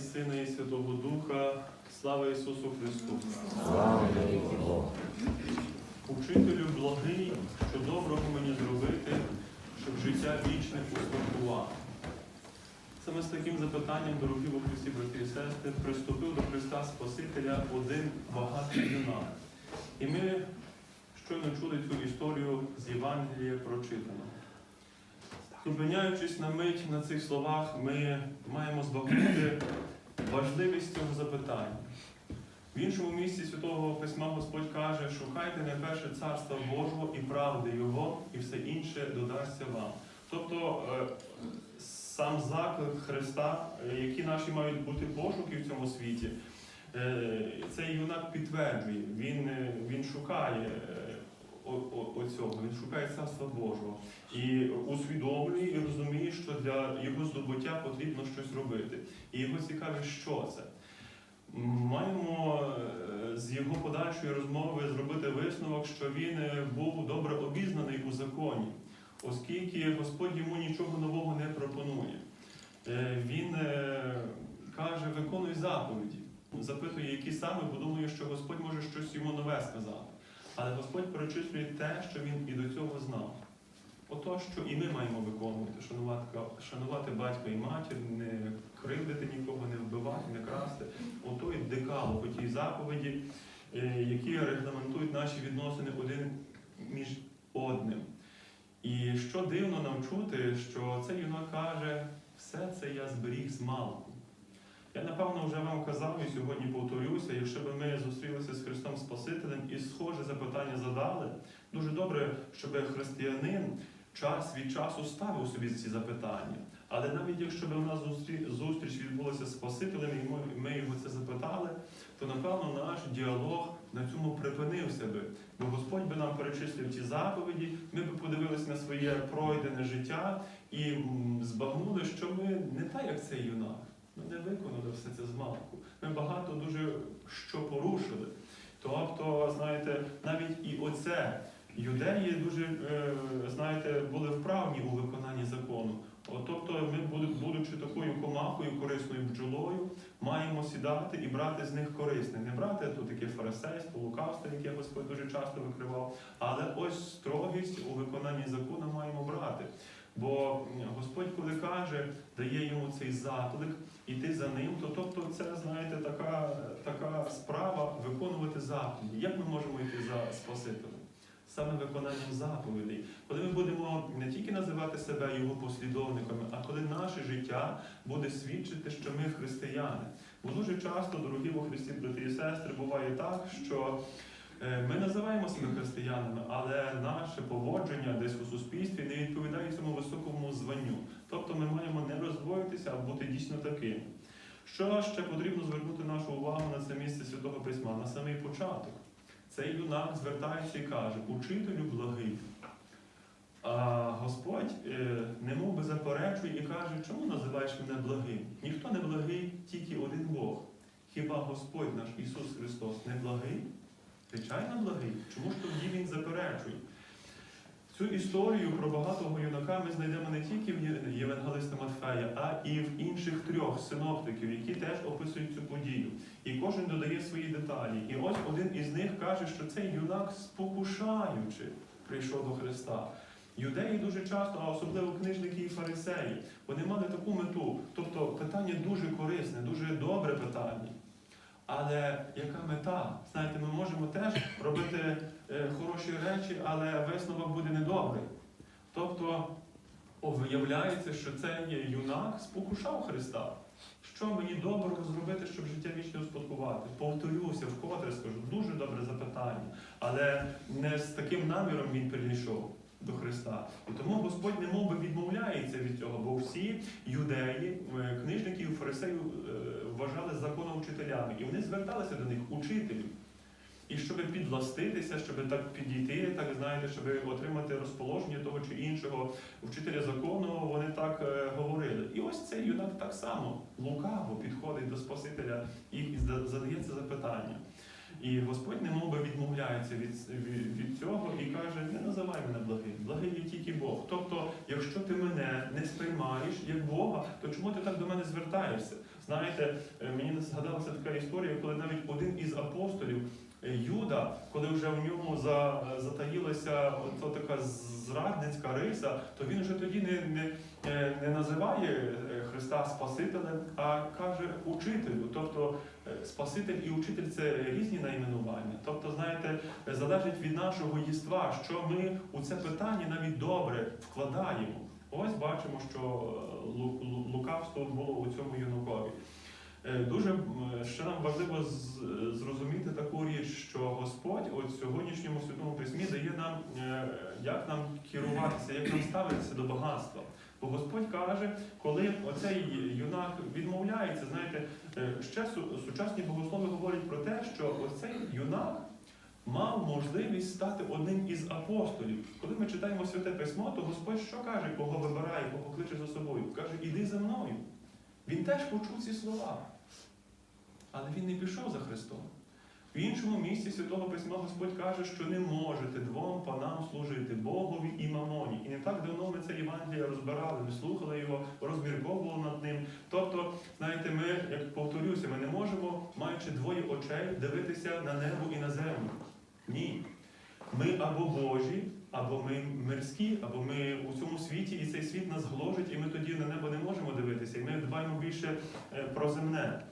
Сина, і Святого Духа. Слава Ісусу Христу! Слава Богу. Учителю благий, що доброго мені зробити, щоб життя вічне успадкувати. Саме з таким запитанням, дорогі Христі, брати і сестри, приступив до Христа Спасителя один багатий юнак. І ми щойно чули цю історію з Євангелія прочитаного. Зупиняючись на мить на цих словах, ми маємо збагнути важливість цього запитання. В іншому місці Святого Письма Господь каже, шукайте найперше царства Божого і правди Його, і все інше додасться вам. Тобто е, сам заклик Христа, е, які наші мають бути пошуки в цьому світі, е, цей юнак підтверджує, він, він шукає оцього, він шукає царства Божого і усвідомлює і розуміє, що для його здобуття потрібно щось робити. І його цікавить, що це. Маємо е, з його подальшої розмови зробити висновок, що він е, був добре обізнаний у законі, оскільки Господь йому нічого нового не пропонує. Е, Він каже, виконуй заповіді, запитує, які саме, бо думає, що Господь може щось йому нове сказати. Але Господь перечислює те, що він і до цього знав. Ото, що і ми маємо виконувати, шанувати, шанувати батька і матір, не кривдити нікого, не вбивати, не красти. Ото і декало, ті заповіді, е, які регламентують наші відносини один між одним. І що дивно нам чути, що цей юнак каже, все це я зберіг з малку. Я напевно вже вам казав і сьогодні повторюся, якщо б ми зустрілися з Христом Спасителем і схоже запитання задали, дуже добре, щоб християнин час від часу ставив собі ці запитання. Але навіть якщо б у нас зустрі- зустріч відбулася з Спасителем, і ми його це запитали, то напевно наш діалог на цьому припинився би. Бо Господь би нам перечислив ті заповіді, ми б подивилися на своє пройдене життя і збагнули, що ми не так, як цей юнак. Не виконали все це з малку. Ми багато дуже що порушили. Тобто, знаєте, навіть і оце юдеї дуже, е, знаєте, були вправні у виконанні закону. Тобто, ми, будучи такою комахою, корисною бджолою, маємо сідати і брати з них корисне. Не брати тут таке фарисейство, лукавство, яке Господь дуже часто викривав, але ось строгість у виконанні закону маємо брати. Бо Господь, коли каже, дає йому цей заклик, іти за ним, то тобто це, знаєте, така, така справа виконувати заповіді. Як ми можемо йти за Спасителем? Саме виконанням заповідей. Коли ми будемо не тільки називати себе його послідовниками, а коли наше життя буде свідчити, що ми християни. Бо дуже часто, дорогі во Христі, брати і сестри, буває так, що ми називаємо себе християнами, але наше поводження десь у суспільстві не відповідає цьому високому званню. Тобто ми маємо не роздвоїтися, а бути дійсно таким. Що ще потрібно звернути нашу увагу на це місце Святого Письма, на самий початок. Цей юнак звертається і каже, учителю благий. А Господь е, немов би заперечує і каже, чому називаєш мене благим? Ніхто не благий, тільки один Бог. Хіба Господь наш Ісус Христос не благий? Звичайно, благий. Чому ж тоді Він заперечує? Цю історію про багатого юнака ми знайдемо не тільки в Євангелиста Матфея, а і в інших трьох синоптиків, які теж описують цю подію. І кожен додає свої деталі. І ось один із них каже, що цей юнак, спокушаючи, прийшов до Христа. Юдеї дуже часто, а особливо книжники і фарисеї, вони мали таку мету. Тобто питання дуже корисне, дуже добре питання. Але яка мета? Знаєте, ми можемо теж робити е, хороші речі, але висновок буде недобрий. Тобто виявляється, що цей юнак спокушав Христа. Що мені доброго зробити, щоб життя вічне успадкувати? Повторюся, вкотре скажу, дуже добре запитання, але не з таким наміром він прийшов до Христа. І тому Господь немов би відмовляється від цього, бо всі юдеї, е, книжники і фарисеїв е, вважали законовчителями, і вони зверталися до них учителів. І щоб підластитися, щоб так підійти, так знаєте, щоб отримати розположення того чи іншого вчителя закону, вони так е, говорили. І ось цей юнак так само лукаво підходить до Спасителя і зда- задає це запитання. І Господь немовби би відмовляється від, від, від цього і каже: не називай мене благим, благий є тільки Бог. Тобто, якщо ти мене не сприймаєш як Бога, то чому ти так до мене звертаєшся? Знаєте, е, мені згадалася така історія, коли навіть один із апостолів. Е, Юда, коли вже в ньому за, затаїлася от така зрадницька риса, то він вже тоді не, не, е, не називає е, Христа Спасителем, а каже учителю. Тобто Спаситель і учитель це різні найменування. Тобто, знаєте, залежить від нашого єства, що ми у це питання навіть добре вкладаємо. Ось бачимо, що лу- лу- лукавство було у цьому юнакові. Е, Дуже ще нам важливо зрозуміти таку річ, що Господь от сьогоднішньому святому письмі дає нам, е, як нам керуватися, як нам ставитися до багатства. Бо Господь каже, коли оцей юнак відмовляється, знаєте, е, ще сучасні богослови говорять про те, що оцей юнак мав можливість стати одним із апостолів. Коли ми читаємо святе письмо, то Господь що каже, кого вибирає, кого кличе за собою? Каже, іди за мною. Він теж почув ці слова. Але він не пішов за Христом. В іншому місці Святого Письма Господь каже, що не можете двом панам служити Богові і мамоні. І не так давно ми це Євангеліє розбирали, ми слухали його, розмірковували над ним. Тобто, знаєте, ми, як повторюся, ми не можемо, маючи двоє очей, дивитися на небо і на землю. Ні. Ми або Божі, або ми мирські, або ми у цьому світі, і цей світ нас гложить, і ми тоді на небо не можемо дивитися, і ми дбаємо більше е, про земне.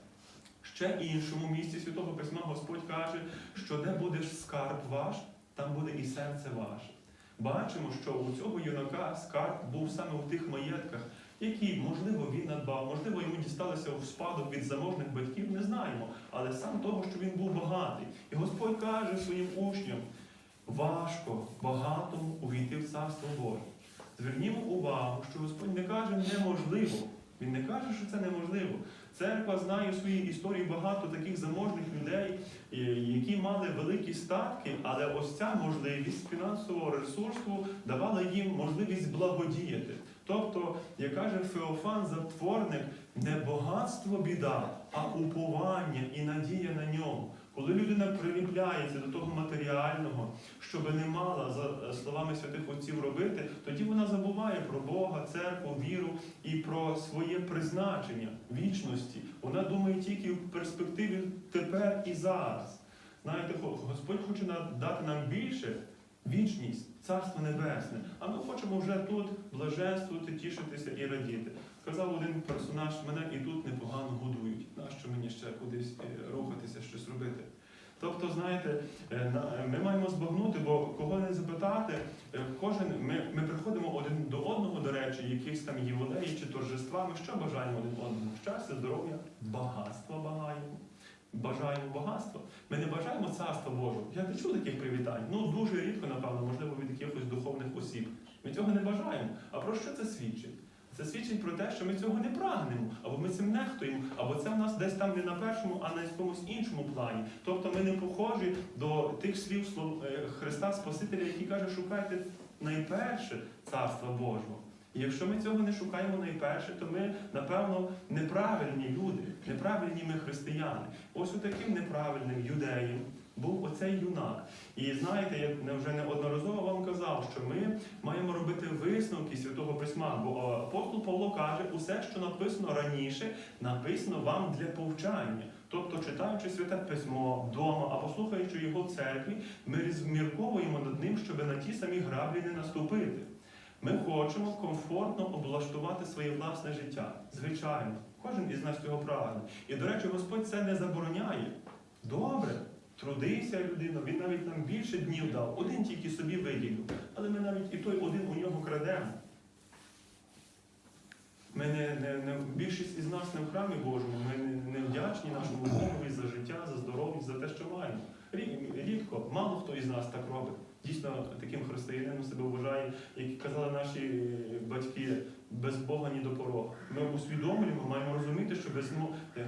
Ще іншому місці Святого Письма Господь каже, що де будеш скарб ваш, там буде і серце ваше. Бачимо, що у цього юнака скарб був саме у тих маєтках, які, можливо, він надбав, можливо, йому дісталося в спадок від заможних батьків, не знаємо. Але сам того, що він був багатий. І Господь каже своїм учням: важко, багатому увійти в Царство Боже. Звернімо увагу, що Господь не каже неможливо. Він не каже, що це неможливо. Церква знає в своїй історії багато таких заможних людей, е, які мали великі статки, але ось ця можливість фінансового ресурсу давала їм можливість благодіяти. Тобто, як каже Феофан Затворник, не багатство біда, а уповання і надія на ньому. Коли людина приліпляється до того матеріального, що би не мала за словами святих отців робити, тоді вона забуває про Бога, церкву, віру і про своє призначення вічності. Вона думає тільки в перспективі тепер і зараз. Знаєте, Господь хоче дати нам більше вічність, царство небесне. А ми хочемо вже тут блаженствувати, тішитися і радіти. Сказав один персонаж, мене і тут непогано годують. Нащо мені ще кудись е, рухатися? Тобто, знаєте, е, ми маємо збагнути, бо кого не запитати, е, кожен ми, ми приходимо один до одного, до речі, якихось там ювілеї чи торжества. Ми що бажаємо один одному? Щастя, здоров'я, багатства бажаємо. Бажаємо багатства. Ми не бажаємо царства Божого. Я не чув таких привітань. Ну дуже рідко, напевно, можливо, від якихось духовних осіб. Ми цього не бажаємо. А про що це свідчить? Це свідчить про те, що ми цього не прагнемо, або ми цим нехтуємо, або це в нас десь там не на першому, а на якомусь іншому плані. Тобто ми не похожі до тих слів е, Христа Спасителя, який каже, шукайте найперше царства Божого. І якщо ми цього не шукаємо найперше, то ми, напевно, неправильні люди, неправильні ми християни. Ось у таким неправильним юдеєм був оцей юнак. І знаєте, я вже неодноразово вам казав, що ми маємо робити висновки Святого Письма, бо е, апостол Павло каже, усе, що написано раніше, написано вам для повчання. Тобто, читаючи святе письмо вдома або слухаючи його церкві, ми змірковуємо над ним, щоб на ті самі граблі не наступити. Ми хочемо комфортно облаштувати своє власне життя. Звичайно, кожен із нас цього прагне. І, до речі, Господь це не забороняє. Добре, трудися, людина, він навіть нам більше днів дав, один тільки собі виділив. Але ми навіть і той один у нього крадемо. Ми не, не, не, більшість із нас не в храмі Божому, ми не, не вдячні нашому Богові за життя, за здоров'я, за те, що маємо. Рідко, мало хто із нас так робить. Дійсно, таким християнином себе вважає, як казали наші батьки, без Бога ні до порога. Ми усвідомлюємо, маємо розуміти, що без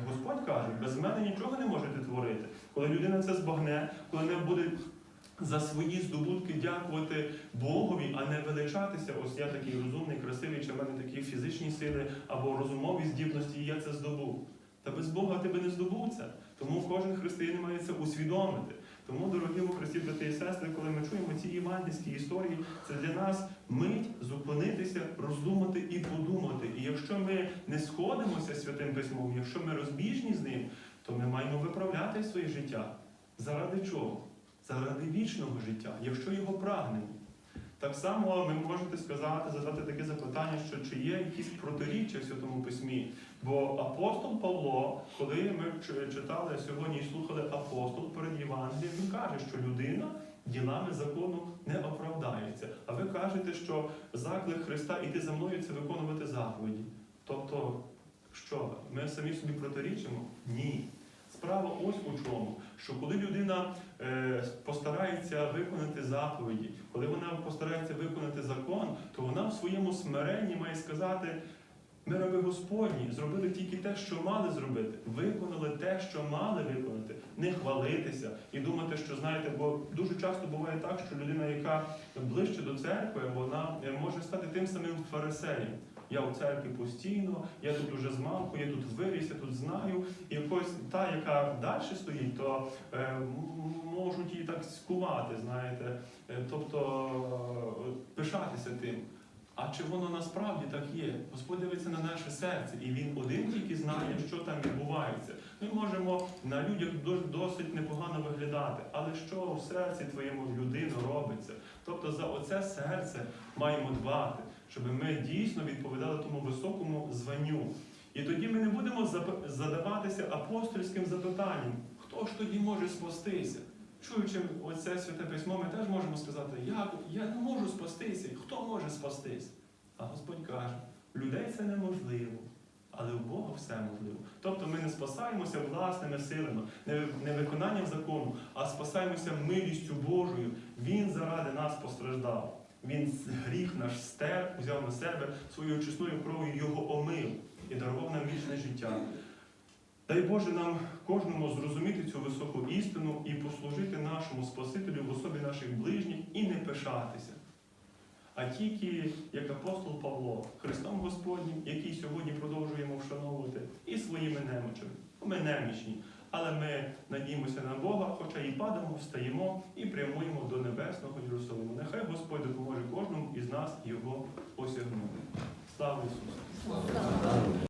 Господь каже, без мене нічого не можете творити. Коли людина це збагне, коли не буде за свої здобутки дякувати Богові, а не величатися. Ось я такий розумний, красивий, чи в мене такі фізичні сили або розумові здібності, і я це здобув. Та без Бога ти би не здобув це. Тому кожен християнин має це усвідомити. Тому, дорогі у Христі, брати і сестри, коли ми чуємо ці євангельські історії, це для нас мить зупинитися, роздумати і подумати. І якщо ми не сходимося з святим письмом, якщо ми розбіжні з ним, то ми маємо виправляти своє життя. Заради чого? Заради вічного життя, якщо його прагнемо. Так само ви можете сказати, задати таке запитання, що чи є якісь протиріччя в Святому Письмі. Бо апостол Павло, коли ми читали сьогодні і слухали апостол перед Євангелієм, він каже, що людина ділами закону не оправдається. А ви кажете, що заклик Христа іти за мною це виконувати заповіді. Тобто, що ми самі собі протирічимо? Ні. Справа ось у чому, що коли людина е, постарається виконати заповіді, коли вона постарається виконати закон, то вона в своєму смиренні має сказати: ми раби Господні, зробили тільки те, що мали зробити, виконали те, що мали виконати, не хвалитися і думати, що знаєте, бо дуже часто буває так, що людина, яка ближче до церкви, вона е, може стати тим самим фарисеєм. Я у церкві постійно, я тут уже з малку, я тут виріс, я тут знаю. І якось та, яка далі стоїть, то е, можуть її так скувати, знаєте, Е, тобто е, пишатися тим. А чи воно насправді так є? Господь дивиться на наше серце, і він один тільки знає, що там відбувається. Ми можемо на людях досить непогано виглядати, але що в серці твоєму людину робиться? Тобто за оце серце маємо дбати, щоб ми дійсно відповідали тому високому званню. І тоді ми не будемо задаватися апостольським запитанням, хто ж тоді може спастися? Чуючи оце святе письмо, ми теж можемо сказати, як я не можу спастися, хто може спастись? А Господь каже, у людей це неможливо, але у Бога все можливо. Тобто ми не спасаємося власними силами, не виконанням закону, а спасаємося милістю Божою. Він заради нас постраждав. Він гріх наш стер, взяв на себе своєю чесною кров'ю його омив і дарував нам вічне життя. Дай Боже нам кожному зрозуміти цю високу істину і послужити нашому Спасителю в особі наших ближніх і не пишатися. А тільки як апостол Павло, Христом Господнім, який сьогодні продовжуємо вшановувати, і своїми немочами. Ми немічні, але ми надіємося на Бога, хоча і падаємо, встаємо і прямуємо до небесного Єрусалиму. Нехай Господь допоможе кожному із нас його осягнути. Слава Ісусу!